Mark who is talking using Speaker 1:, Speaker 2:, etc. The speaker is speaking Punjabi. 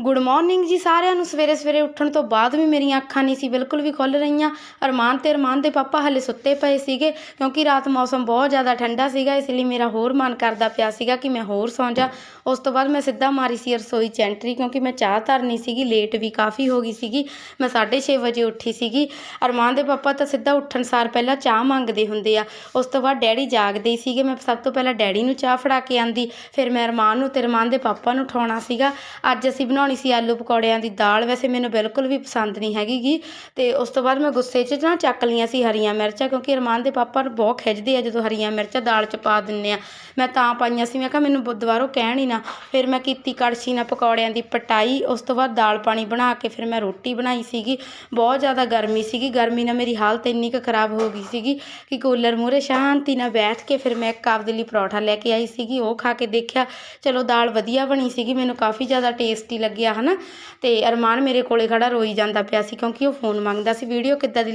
Speaker 1: ਗੁੱਡ ਮਾਰਨਿੰਗ ਜੀ ਸਾਰਿਆਂ ਨੂੰ। ਸਵੇਰੇ ਸਵੇਰੇ ਉੱਠਣ ਤੋਂ ਬਾਅਦ ਵੀ ਮੇਰੀਆਂ ਅੱਖਾਂ ਨਹੀਂ ਸੀ ਬਿਲਕੁਲ ਵੀ ਖੁੱਲ੍ਹ ਰਹੀਆਂ। ਅਰਮਾਨ ਤੇ ਅਰਮਾਨ ਦੇ ਪਾਪਾ ਹਲੇ ਸੁੱਤੇ ਪਏ ਸੀਗੇ, ਕਿਉਂਕਿ ਰਾਤ ਮੌਸਮ ਬਹੁਤ ਜ਼ਿਆਦਾ ਠੰਡਾ ਸੀਗਾ, ਇਸ ਲਈ ਮੇਰਾ ਹੋਰ ਮਨ ਕਰਦਾ ਪਿਆ ਸੀਗਾ ਕਿ ਮੈਂ ਹੋਰ ਸੌਂ ਜਾ। ਉਸ ਤੋਂ ਬਾਅਦ ਮੈਂ ਸਿੱਧਾ ਮਾਰੀ ਸੀ ਰਸੋਈ 'ਚ ਐਂਟਰੀ ਕਿਉਂਕਿ ਮੈਂ ਚਾਹ ਧਰਨੀ ਸੀਗੀ ਲੇਟ ਵੀ ਕਾਫੀ ਹੋ ਗਈ ਸੀਗੀ। ਮੈਂ 6:30 ਵਜੇ ਉੱਠੀ ਸੀਗੀ। ਅਰਮਾਨ ਦੇ ਪਾਪਾ ਤਾਂ ਸਿੱਧਾ ਉੱਠਣ ਸਾਰ ਪਹਿਲਾਂ ਚਾਹ ਮੰਗਦੇ ਹੁੰਦੇ ਆ। ਉਸ ਤੋਂ ਬਾਅਦ ਡੈਡੀ ਜਾਗਦੇ ਸੀਗੇ। ਮੈਂ ਸਭ ਤੋਂ ਪਹਿਲਾਂ ਡੈਡੀ ਨੂੰ ਚਾਹ ਫੜਾ ਕੇ ਆਂਦੀ। ਫਿਰ ਮੈਂ ਅਰਮਾਨ ਨੂੰ ਤੇ ਅਰਮਾਨ ਦੇ ਪਾਪਾ ਨੂੰ ਉਠਾਉਣਾ ਸੀਗਾ। ਅੱਜ ਅਸੀਂ ਬਣਾਉਣੀ ਸੀ ਆਲੂ ਪਕੌੜਿਆਂ ਦੀ ਦਾਲ, ਵੈਸੇ ਮੈਨੂੰ ਬਿਲਕੁਲ ਵੀ ਪਸੰਦ ਨਹੀਂ ਹੈਗੀ ਗੀ। ਤੇ ਉਸ ਤੋਂ ਬਾਅਦ ਮੈਂ ਗੁੱਸੇ 'ਚ ਨਾ ਚੱਕ ਲਈਆਂ ਸੀ ਹਰੀਆਂ ਮਿਰਚਾਂ, ਕਿਉਂਕਿ ਅਰਮਾਨ ਦੇ ਪਾਪਾ ਬਹੁਤ ਖਿੱਚਦੇ ਆ ਜਦੋਂ ਹਰੀਆਂ ਮਿਰਚਾਂ ਦਾਲ 'ਚ ਪਾ ਦਿੰਨੇ ਆ। ਮੈਂ ਤਾਂ ਪਾਈਆਂ ਸੀ, ਮੈਂ ਕਿਹਾ ਮੈਨੂੰ ਦੁਬਾਰਾ ਕਹਿਣ ਹੀ ਨਾ। ਫਿਰ ਮੈਂ ਕੀਤੀ ਕੜਛੀ ਨਾਲ ਪਕੌੜਿਆਂ ਦੀ ਪਟਾਈ, ਉਸ ਤੋਂ ਬਾਅਦ ਦਾਲ ਪਾਣੀ ਬਣਾ ਕੇ ਫਿਰ ਮੈਂ ਰੋਟੀ ਬਣਾਈ ਸੀਗੀ। ਬਹੁਤ ਜ਼ਿਆਦਾ ਗਰਮੀ ਸੀਗੀ, ਗਰਮੀ ਨਾਲ ਮੇਰੀ ਹਾਲਤ ਇੰਨੀ ਕੁ ਖਰਾਬ ਹੋ ਗਈ ਸੀਗੀ ਕਿ ਕੂਲਰ ਮੂਹਰੇ ਸ਼ਾਂਤੀ ਨਾਲ ਬੈਠ ਕੇ ਫਿਰ ਮੈਂ ਇੱਕ ਆਪਦੇ ਲਈ ਪਰੌਠਾ ਲੈ ਕੇ ਆਈ ਸੀਗੀ, ਉਹ ਖਾ ਕੇ ਦੇਖਿਆ, ਚਲੋ ਦਾਲ ਵਧੀਆ ਬਣੀ ਸੀਗੀ, ਮੈਨੂੰ ਕਾਫੀ ਜ਼ਿਆਦਾ ਟੇਸਟੀ ਲੱਗਿਆ, ਹਨਾ? ਤੇ ਅਰਮਾਨ ਮੇਰੇ ਕੋਲ ਖੜਾ ਰੋਈ ਜਾਂਦਾ ਪਿਆ ਸੀ ਕਿਉਂਕਿ ਉਹ ਫੋਨ ਮੰਗਦਾ ਸੀ, ਵੀਡੀਓ ਕਿੱਦਾਂ ਦੀ